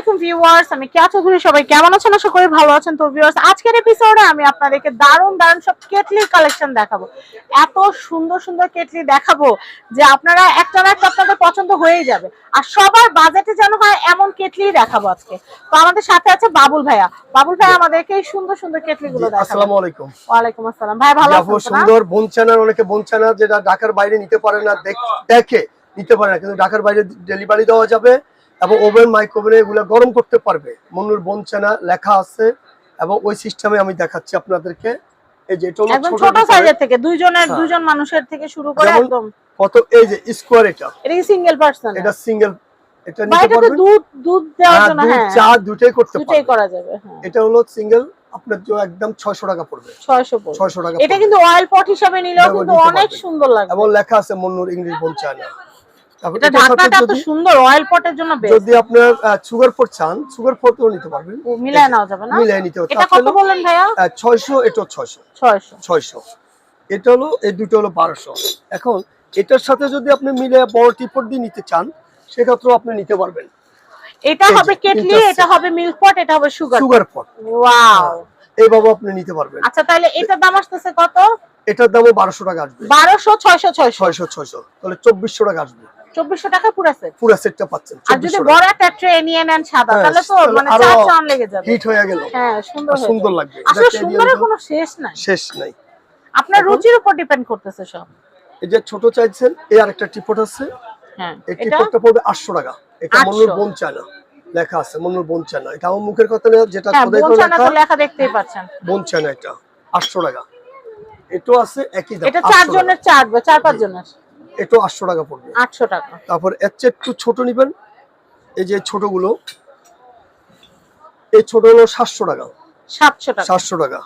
আলাইকুম ভিউয়ার্স আমি কেয়া চৌধুরী সবাই কেমন আছেন? আশা করি ভালো আছেন। তো ভিউয়ার্স আজকের এপিসোডে আমি আপনাদেরকে দারুণ দারুণ সব কেটলির কালেকশন দেখাবো। এত সুন্দর সুন্দর কেটলি দেখাবো যে আপনারা একটা না একটা আপনাদের পছন্দ হয়েই যাবে। আর সবার বাজেটে যেন হয় এমন কেটলি দেখাবো আজকে। তো আমাদের সাথে আছে বাবুল ভাইয়া। বাবুল ভাইয়া আমাদেরকে এই সুন্দর সুন্দর কেটলি গুলো দেখাবো আসসালামু আলাইকুম। ওয়ালাইকুম আসসালাম। ভাই ভালো আছেন সুন্দর অনেকে বনচানা যেটা ঢাকার বাইরে নিতে পারে না দেখে নিতে পারে না কিন্তু ঢাকার বাইরে ডেলিভারি দেওয়া যাবে। এবং ওভেন মাইক্রোভেনে এগুলো গরম করতে পারবে। মনুর বনচানা লেখা আছে এবং ওই সিস্টেমে আমি দেখাচ্ছি আপনাদেরকে। এই যে এটা একদম ছোট ছোট সাইজের থেকে দুইজনের। দুইজন মানুষের থেকে শুরু করে একদম। কত এই যে স্কোয়ার এটা। এটা কি সিঙ্গেল পার্সন এটা সিঙ্গেল এটা নিতে পারবেন? দুধ দুধ দেওয়ার হ্যাঁ, জন্য হ্যাঁ। চা দুটাই করতে দুটাই পারবেন করা যাবে হ্যাঁ। এটা হলো সিঙ্গেল আপনার জন্য একদম 600 টাকা পড়বে। 600 পড়বে। 600 টাকা এটা কিন্তু অয়েল পট হিসাবে নিলেও কিন্তু অনেক সুন্দর লাগবে। এবং লেখা আছে মন্নুর ইংলিশ তারপর এটা এটার ঢাকনাটা এত সুন্দর অয়েল পটের জন্য বেস্ট যদি আপনার সুগার ফোর চান সুগার ফোরও নিতে পারবেন। মিলায় নেওয়া যাবে না? মিলাই নিতে পারবেন এটা কত বললেন ভাইয়া? ছয়শো এটা ছয়শো। 600 ছয়শো। এটা হলো এই দুটো হলো বারোশো। এখন এটার সাথে যদি আপনি মিলে বড় টিপট দিয়ে নিতে চান সেক্ষেত্রেও আপনি নিতে পারবেন। এটা হবে কেটলি এটা হবে মিল্ক পট এটা হবে সুগার সুগার ওয়াও এইভাবে আপনি নিতে পারবেন। আচ্ছা তাহলে এটার দাম আসতেছে কত? এটার দামও বারোশো টাকা আসবে। 1200 600 600 ছয়শো ছয়শো। তাহলে চব্বিশশো টাকা আসবে। 2400 টাকা পুরো সেট পুরো সেটটা পাচ্ছেন আর যদি বড় একটা ট্রে নিয়ে নেন সাদা হ্যাঁ, তাহলে তো মানে চার চান লেগে যাবে। হিট হয়ে গেল। হ্যাঁ সুন্দর সুন্দর লাগবে। আসলে সুন্দরের কোনো শেষ নাই। শেষ নাই। আপনার রুচির উপর ডিপেন্ড করতেছে সব। এই যে ছোট চাইছেন এই আরেকটা টিপট আছে। হ্যাঁ এই টিপটটা পড়বে আটশো টাকা। এটা 800 মনুর বোন চায়না। লেখা আছে মনুর বোন চায়না। এটা আমার মুখের কথা না যেটা হ্যাঁ খোদাই করে বোনচানা লেখা তো লেখা। দেখতেই পাচ্ছেন। বোন চায়না এটা আটশো টাকা। এটাও আছে একই দাম এটা 800 চার জনের চার বা চার পাঁচ জনের এটাও আটশো টাকা পড়বে। আটশো টাকা। তারপর এর চেয়ে একটু ছোট নিবেন এই যে ছোটগুলো এই ছোট হলো সাতশো টাকা। সাতশো টাকা। সাতশো টাকা।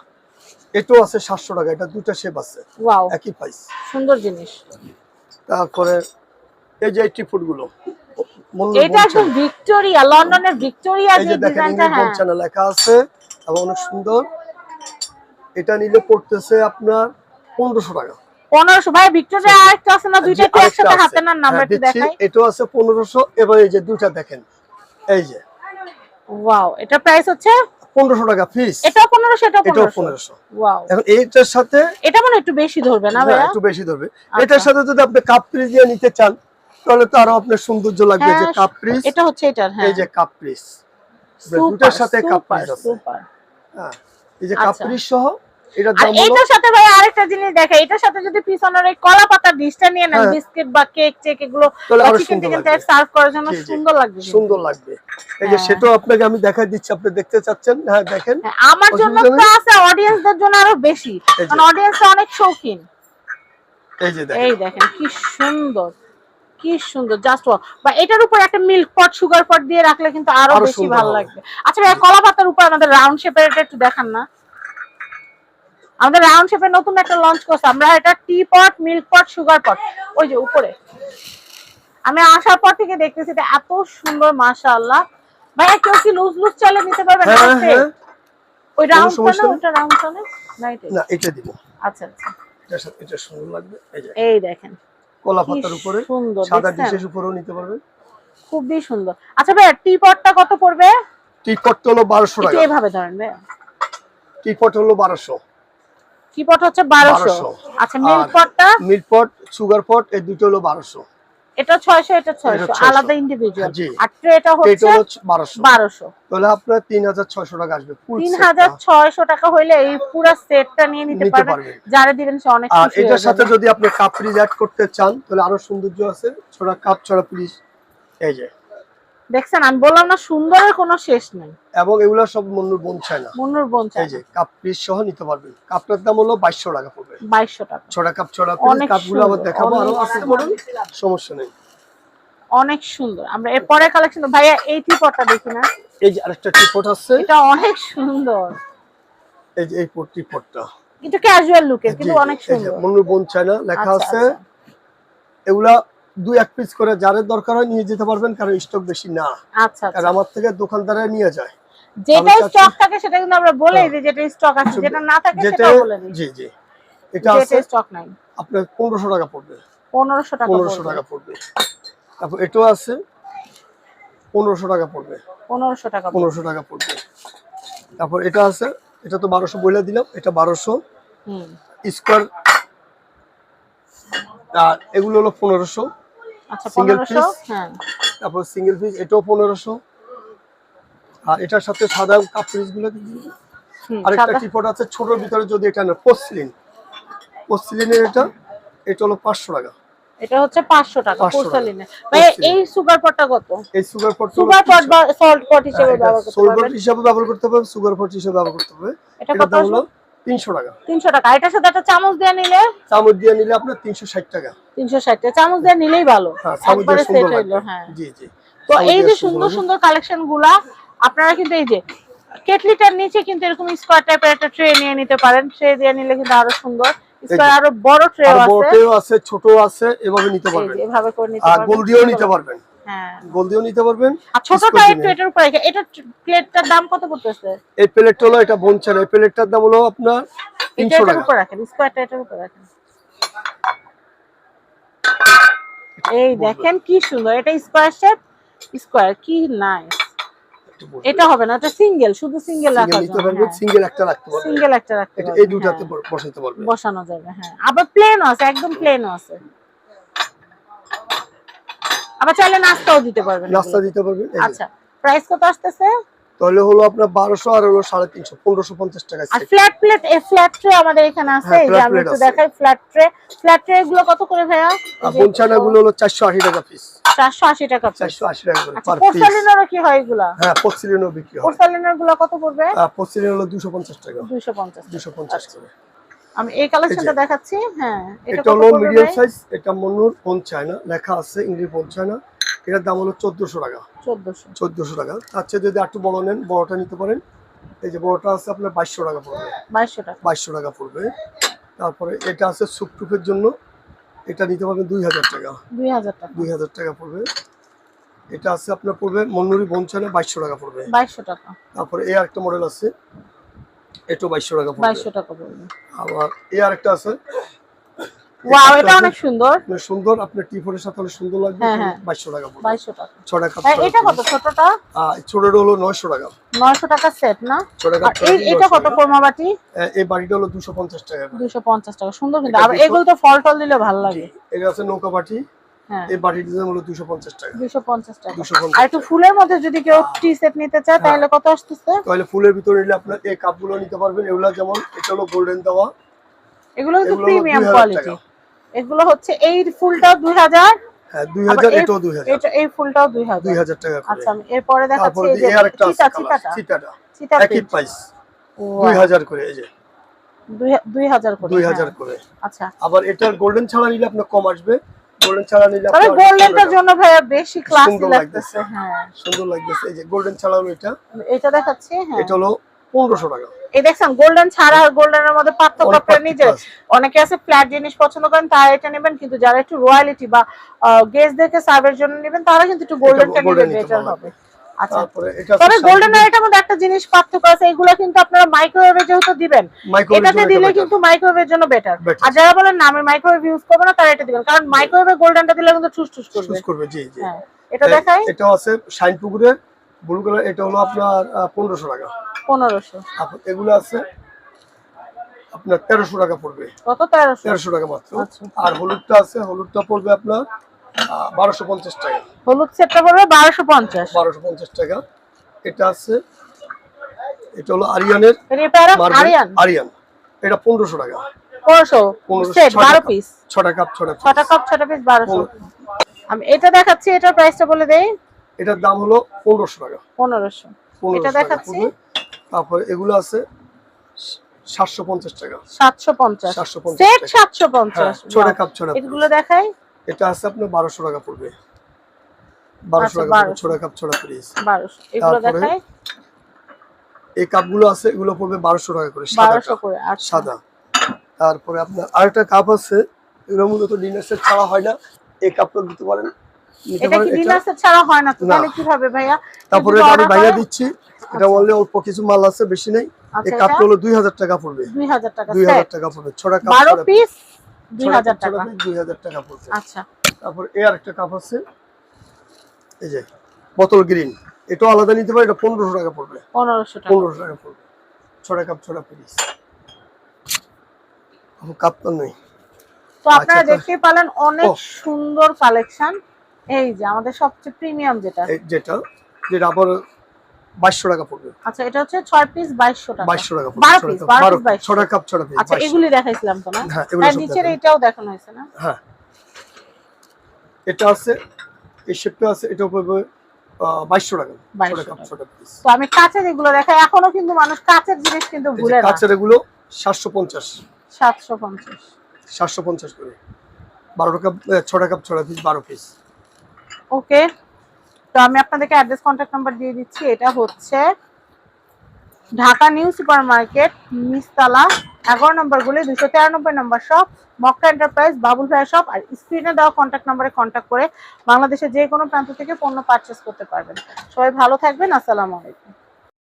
এটাও আছে সাতশো টাকা এটা দুটা শেপ আছে একই প্রাইস সুন্দর জিনিস। তারপরে এই যে গুলো মনুর এটা একদম ভিক্টোরিয়া লন্ডনের ভিক্টোরিয়া যে যে ডিজাইনটা হ্যাঁ। লেখা আছে এবং অনেক সুন্দর। এটা নিলে পড়তেছে আপনার পনেরোশো টাকা। পনেরোশো। ভাই ভিক্টোরিয়া আরেকটা আছে না দুইটা যে একটু একসাথে হাতে নেন নাম্বার হ্যাঁ, একটু দিচ্ছি। দেখাই। এটাও আছে পনেরোশো এবার এই যে দুইটা দেখেন। এই যে। ওয়াও এটা প্রাইস হচ্ছে? পনেরোশো টাকা পিস পনেরোশো এটাও এটাও পনেরোশো। পনেরোশো। ওয়াও। এখন এইটার সাথে এটা মানে একটু বেশি ধরবে না হ্যাঁ, ভাইয়া? একটু বেশি ধরবে। আচ্ছা। এটার সাথে যদি আপনি কাপ পিস দিয়ে নিতে চান তাহলে তো আরও আপনার সৌন্দর্য লাগবে যে হ্যাঁ, কাপ পিস এটা হচ্ছে এটার হ্যাঁ। এই যে কাপ সুপার দুটার সাথে কাপ সুপার আছে। সুপার হ্যাঁ এই যে কাপ আচ্ছা। পিস সহ এটার সাথে ভাই আরেকটা জিনিস দেখা এটার সাথে যদি পিছনের ওই কলা পাতার ডিশটা নিয়ে নেন হ্যাঁ। বিস্কিট বা কেক চেক এগুলো চিকেন টিকেন টাইপ সার্ভ করার জন্য। সুন্দর লাগবে সুন্দর লাগবে। এই যে হ্যাঁ। সেটাও আপনাকে আমি দেখাই দিচ্ছি আপনি দেখতে চাচ্ছেন? হ্যাঁ দেখেন। হ্যাঁ, আমার জন্য তো আছে অডিয়েন্সদের জন্য আরও বেশি। কারণ অডিয়েন্স অনেক শৌখিন। এই যে দেখেন। এই দেখেন কি সুন্দর কি সুন্দর জাস্ট বা এটার উপর একটা মিল্ক পট সুগার পট দিয়ে রাখলে কিন্তু আরও বেশি ভালো লাগবে। আচ্ছা ভাই কলা পাতার উপর আমাদের রাউন্ড শেপের এটা একটু দেখান না। আমাদের রাউন্ড শেপের নতুন একটা লঞ্চ করছে। আমরা এটা টি পট মিল্ক পট সুগার পট ওই যে উপরে। আমি আসার পর থেকে দেখতেছি এটা এত সুন্দর মাশাআল্লাহ। ভাইয়া কেউ কি লুজ লুজ চলে নিতে পারবে না হ্যাঁ, হ্যাঁ। ওই রাউন্ড চলে ওটা রাউন্ড চলে? না এটা না এটা দিব। আচ্ছা আচ্ছা। এটা এটা সুন্দর লাগবে। এই যে। এই দেখেন। কলা পাতার উপরে। সুন্দর সাদা ডিশের উপরেও নিতে পারবে খুবই সুন্দর। আচ্ছা ভাই টি পটটা কত পড়বে? টি পট হলো 1200 টাকা। এইভাবে ধরেন ভাই টি পট হলো 1200 কি হচ্ছে 1200 আচ্ছা এই দুটো হলো 1200 এটা 600 এটা 600 আলাদা ইন্ডিভিজুয়াল আর ট্রেটা হচ্ছে 1200 1200 তাহলে আপনার 3600 টাকা আসবে ফুল 3600 টাকা হইলে এই পুরো সেটটা নিয়ে নিতে পারবেন। যারা দিবেন সে অনেক খুশি এটার সাথে যদি আপনি কাপ রিজার্ভ করতে চান তাহলে আরও সৌন্দর্য আছে। ছোট কাপ ছড়া প্লিজ এই যে। দেখছেন আমি বললাম না সুন্দরের কোনো শেষ নেই। এবং এগুলো সব মন্নুর বোন চায় না। মনুর বোন এই যে কাপ ফ্রিজ সহ নিতে পারবেন। কাপটার দাম হলো বাইশশো টাকা পড়বে। বাইশশো টাকা। ছড়া কাপ ছড়া অনেক কাপগুলো আবার দেখাবো। আরও আছে সুন্দর। মডেল সমস্যা নেই। অনেক সুন্দর। আমরা এর পরে কালেকশন ভাইয়া এই টি পটটা দেখি না? এই যে আরেকটা টিপট আছে। এটা অনেক সুন্দর। এই যে এই টিপটটা কিন্তু ক্যাজুয়াল লুকের কিন্তু অনেক সুন্দর। মন্নুর বোন চায় না লেখা আচ্ছা, আছে। আচ্ছা। এগুলা দু এক পিস করে যারে দরকার হয় নিয়ে যেতে পারবেন কারণ স্টক বেশি না। আচ্ছা, আচ্ছা কারণ আমার থেকে দোকানদারে নিয়ে যায়। যেটা স্টক থাকে সেটা কিন্তু আমরা বলে হ্যাঁ। দিই যেটা স্টক আছে যেটা না থাকে সেটা বলে দিই। জি জি। এটা আছে স্টক নাই। আপনার 1500 টাকা পড়বে। 1500 টাকা 1500 টাকা পড়বে। তারপর এটাও আছে 1500 টাকা পড়বে। 1500 টাকা 1500 টাকা পড়বে। তারপর এটা আছে এটা তো 1200 বলে দিলাম এটা 1200 হুম। স্কয়ার আর এগুলো হলো 1500 পনেরোশো? আর এটার সাথে সাদা কাপ পিসগুলো ভিতরে এটা না পোসলিন পোসলিনের এটা এটা হলো পাঁচশো টাকা। এটা হচ্ছে 500 টাকা এই সুগার পটটা এই সুগার পট সুগার পট বা সল্ট হ্যাঁ, ব্যবহার করতে হবে সুগার পট হিসাবে ব্যবহার করতে হবে। তিনশো টাকা। তিনশো টাকা। এটার সাথে একটা চামচ দিয়ে নিলে? চামচ দিয়ে নিলে আপনার তিনশো ষাট টাকা। তিনশো ষাট টাকা। চামচ দিয়ে নিলেই ভালো। হ্যাঁ একবারে সেট হইল হ্যাঁ। জি জি। তো এই যে সুন্দর সুন্দর কালেকশনগুলা আপনারা কিন্তু এই যে কেটলিটার নিচে কিন্তু এরকম স্কোয়ার টাইপের একটা ট্রে নিয়ে নিতে পারেন। ট্রে দিয়ে নিলে কিন্তু আরও সুন্দর। স্কোয়ার আরও বড় ট্রে আছে। ছোট আছে এভাবে নিতে পারবেন। এভাবে করে নিতে আর পারবেন। গোল দিয়েও নিতে পারবেন। গোল দিয়েও নিতে পারবেন। আর ছোটটা একটু এটার উপরে এটা প্লেটটার দাম কত পড়তেছে? এই প্লেটটা হলো এটা বনছেন এই প্লেটটার দাম হলো আপনার এটা তিনশো এটার টাকা। উপর রাখেন স্কোয়ারটা এটার উপর রাখেন। এই দেখেন কি সুন্দর এটা স্কোয়ার শেপ স্কোয়ার কি নাইস এটা হবে না এটা সিঙ্গেল শুধু সিঙ্গেল নিতে জন্য সিঙ্গেল একটা রাখতে পারবেন। সিঙ্গেল একটা রাখতে পারবেন, এই দুটাতে হ্যাঁ। বসাইতে পারবেন। বসানো যাবে হ্যাঁ। আবার প্লেনও আছে একদম প্লেনও আছে। আবার চাইলে নাস্তাও দিতে পারবেন নাস্তা দিতে পারবেন আচ্ছা প্রাইস কত আসতেছে? তাহলে হলো আপনার বারোশো আর হলো সাড়ে তিনশো পনেরোশো পঞ্চাশ টাকা আর ফ্ল্যাট প্লেট এ ফ্ল্যাট ট্রে আমাদের এখানে আছে হ্যাঁ, এই যে আমি একটু দেখাই ফ্ল্যাট ট্রে ফ্ল্যাট ট্রে গুলো কত করে ভাইয়া? বনছানা গুলো হলো চারশো আশি টাকা পিস চারশো আশি টাকা। চারশো আশি টাকা করে আচ্ছা পোর্সালিনেরও কি হয় এগুলা? হ্যাঁ পসিলিনও বিক্রি হয়। পোর্সালিনেরগুলো কত পড়বে? আর পসিলিন হলো দুশো পঞ্চাশ টাকা। দুইশো পঞ্চাশ দুশো পঞ্চাশ করে। আমি এই কালেকশনটা দেখাচ্ছি হ্যাঁ এটা হলো মিডিয়াম সাইজ এটা মনুর পঞ্চায়না লেখা আছে ইংরেজি পঞ্চায়না এটার দাম হলো চোদ্দশো টাকা। চোদ্দশো। চোদ্দশো টাকা। তার চেয়ে যদি একটু বড় নেন বড়টা নিতে পারেন। এই যে বড়টা আছে আপনার বাইশশো টাকা পড়বে। বাইশশো টাকা। বাইশশো টাকা পড়বে। তারপরে এটা আছে সুপটুপের জন্য এটা নিতে পারবেন দুই হাজার টাকা। দুই হাজার টাকা। দুই হাজার টাকা পড়বে। এটা আছে আপনার পড়বে মন্নুরি বঞ্চনে বাইশশো টাকা পড়বে। বাইশশো টাকা। তারপরে এই আরেকটা মডেল আছে এটাও বাইশশো টাকা পড়বে। বাইশশো টাকা পড়বে। আবার এই আরেকটা আছে। ওয়াও এটা অনেক সুন্দর। সুন্দর আপনার টিফোনের সাথে হলে সুন্দর লাগবে। হ্যাঁ, হ্যাঁ। বাইশশো টাকা পড়বে। বাইশশো টাকা। ছটা কাপ হ্যাঁ এটা কত? ছোটটা? ছোটটা হলো নয়শো টাকা। নয়শো টাকা সেট না? ছটা কাপ আর এই এটা কত কোরমা বাটি? এই বাড়িটা হলো দুশো পঞ্চাশ টাকা। করে। দুইশো পঞ্চাশ টাকা। সুন্দর কিন্তু। আর এগুলো তো ফল টল দিলে ভালো লাগে। এটা আছে নৌকা বাটি। হ্যাঁ এই বাটির হলো দুশো পঞ্চাশ টাকা। দুইশো পঞ্চাশ টাকা। 250 আর ফুলের মধ্যে যদি কেউ টি সেট নিতে চায় তাহলে কত আসতেছে? তাহলে ফুলের ভিতরে নিলে আপনার এই কাপগুলো নিতে পারবেন। এগুলো যেমন এটা হলো গোল্ডেন দেওয়া। এগুলো প্রিমিয়াম কোয়ালিটি এগুলো হচ্ছে এই দুই হাজার। হ্যাঁ দুই আবার হাজার এই- এটাও দুই হাজার। এটা এই ফুলটাও দুই হাজার। দুই হাজার টাকা করে। আচ্ছা আমি এরপরে দেখাচ্ছি এই যে এই আরেকটা আছে চিতা চিতাটা চিতাটা চিতা একই প্রাইস দুই হাজার করে এই যে। দুই- দুই হাজার করে দুই হ্যাঁ। হাজার করে। আচ্ছা। আবার এটার গোল্ডেন ছাড়া নিলে আপনার কম আসবে। গোল্ডেন ছাড়া নিলে তবে গোল্ডেনটার জন্য ভাইয়া বেশি ক্লাসি লাগতেছে। হ্যাঁ। সুন্দর লাগতেছে। এই যে গোল্ডেন ছাড়া এটা এটা দেখাচ্ছি হ্যাঁ। এটা হলো টাকা। এই দেখছেন গোল্ডেন ছাড়া আর গোল্ডেনের মধ্যে পার্থক্য অনেক আপনারা নিজে অনেকে আছে ফ্ল্যাট জিনিস পছন্দ করেন তারা এটা নেবেন কিন্তু যারা একটু রয়্যালিটি বা গেস্টদেরকে সার্ভের জন্য নেবেন তারা কিন্তু একটু গোল্ডেনটা নিলে বেটার হবে। আচ্ছা। এটা তবে গোল্ডেন আর এটার মধ্যে একটা জিনিস পার্থক্য আছে এগুলো কিন্তু আপনারা মাইক্রোওয়েভে যেহেতু দিবেন এটাতে দিলে কিন্তু মাইক্রোওয়েভের জন্য বেটার আর যারা বলেন না আমি মাইক্রোওয়েভ ইউজ করব না তারা এটা দিবেন। কারণ মাইক্রোওয়েভে গোল্ডেনটা দিলে কিন্তু করবে। করবে জি জি। হ্যাঁ এটা দেখাই। এটাও আছে শাইন পুকুরের ব্লু কালার এটা হলো আপনার পনেরোশো টাকা। পনেরোশো। তারপর এগুলো আছে আপনার তেরোশো টাকা পড়বে। কত? তেরোশো। তেরোশো টাকা মাত্র। আচ্ছা। আর হলুদটা আছে হলুদটা পড়বে আপনার বারোশো পঞ্চাশ টাকা। হলুদ সেটটা পড়বে বারোশো পঞ্চাশ। বারোশো পঞ্চাশ টাকা। এটা আছে এটা হলো আরিয়ানের আরিয়ান আরিয়ান। এটা পনেরোশো টাকা। পনেরোশো বারো। পিস। ছটা কাপ ছটা কাপ ছটা পিস বারোশো। আমি এটা দেখাচ্ছি এটার প্রাইসটা বলে দেই। এটার দাম হলো পনেরোশো টাকা। পনেরোশো। এটা দেখাচ্ছি। তারপরে এগুলো আছে সাতশো পঞ্চাশ টাকা। সাতশো পঞ্চাশ। 750 সেট টাকা। সাতশো হ্যাঁ পঞ্চাশ ছটা কাপ ছটা এগুলো দেখাই। এটা আছে আপনার বারোশো টাকা পড়বে। বারোশো আচ্ছা, টাকা পড়বে 1200 ছটা কাপ ছটা পিস তারপরে এই কাপগুলো আছে এগুলো পড়বে বারোশো টাকা করে সাদা বারোশো কাপ, করে আচ্ছা। সাদা। তারপরে আপনার আরেকটা কাপ আছে এগুলো মূলত ডিনার সেট ছাড়া হয় না। এই কাপটা দিতে পারেন। এটা এটা। ভাইয়া? তারপরে আমি order দিচ্ছি। এটা বললে অল্প কিছু মাল আছে বেশি নেই। এই আচ্ছা কাপটা এটা হলো দুই হাজার টাকা পড়বে। দুই হাজার টাকা পড়বে ছটা কাপ পিস দুই ছটা হাজার কাপ, ছটা টাকা। piece, দুই হাজার টাকা পড়বে আচ্ছা। তারপর এই আরেকটা কাপ আছে। এই যে বোতল গ্রিন এটাও আলাদা নিতে পারে এটা পনেরোশো টাকা পড়বে। পনেরোশো টাকা। পড়বে। কাপ ছটা পিস কাপ তো নেই। তো আপনারা আচ্ছা, তো- পেলেন অনেক সুন্দর কালেকশন এই যে আমাদের সবচেয়ে প্রিমিয়াম যেটা। যেটা যেটা আবার বাইশশো টাকা পড়বে। আচ্ছা এটা হচ্ছে ছয় পিস বাইশশো টাকা। বাইশশো টাকা বারো পড়বে পিস ছটা কাপ, বারো বারো পিস কাপ আচ্ছা এগুলি দেখাইছিলাম তো না? হ্যাঁ এগুলো নিচের দেখাই। দেখানো হয়েছে না? হ্যাঁ। এটা আছে এই শেপটা আছে এটা পড়বে বাইশশো টাকা। 2200 টাকা। তো আমি কাঁচের এগুলো দেখাই এখনও কিন্তু মানুষ কাঁচের জিনিস কিন্তু ভুলে না। কাছের এগুলো সাতশো পঞ্চাশ। সাতশো পঞ্চাশ। সাতশো পঞ্চাশ করে। বারো কাপ আহ, ছটা কাপ ছটা পিস বারো পিস ওকে তো আমি আপনাদেরকে অ্যাড্রেস কন্ট্যাক্ট নাম্বার দিয়ে দিচ্ছি, এটা হচ্ছে ঢাকা নিউ সুপার মার্কেট নিচতলা, এগারো নম্বর গুলি দুশো তেরানব্বই নম্বর শপ মক্কা এন্টারপ্রাইজ বাবুল ভাইয়া শপ আর স্ক্রিনে দেওয়া কন্ট্যাক্ট নাম্বারে কন্ট্যাক্ট করে বাংলাদেশের যে কোনো প্রান্ত থেকে পণ্য পারচেস করতে পারবেন। সবাই ভালো থাকবেন, আসসালামু আলাইকুম।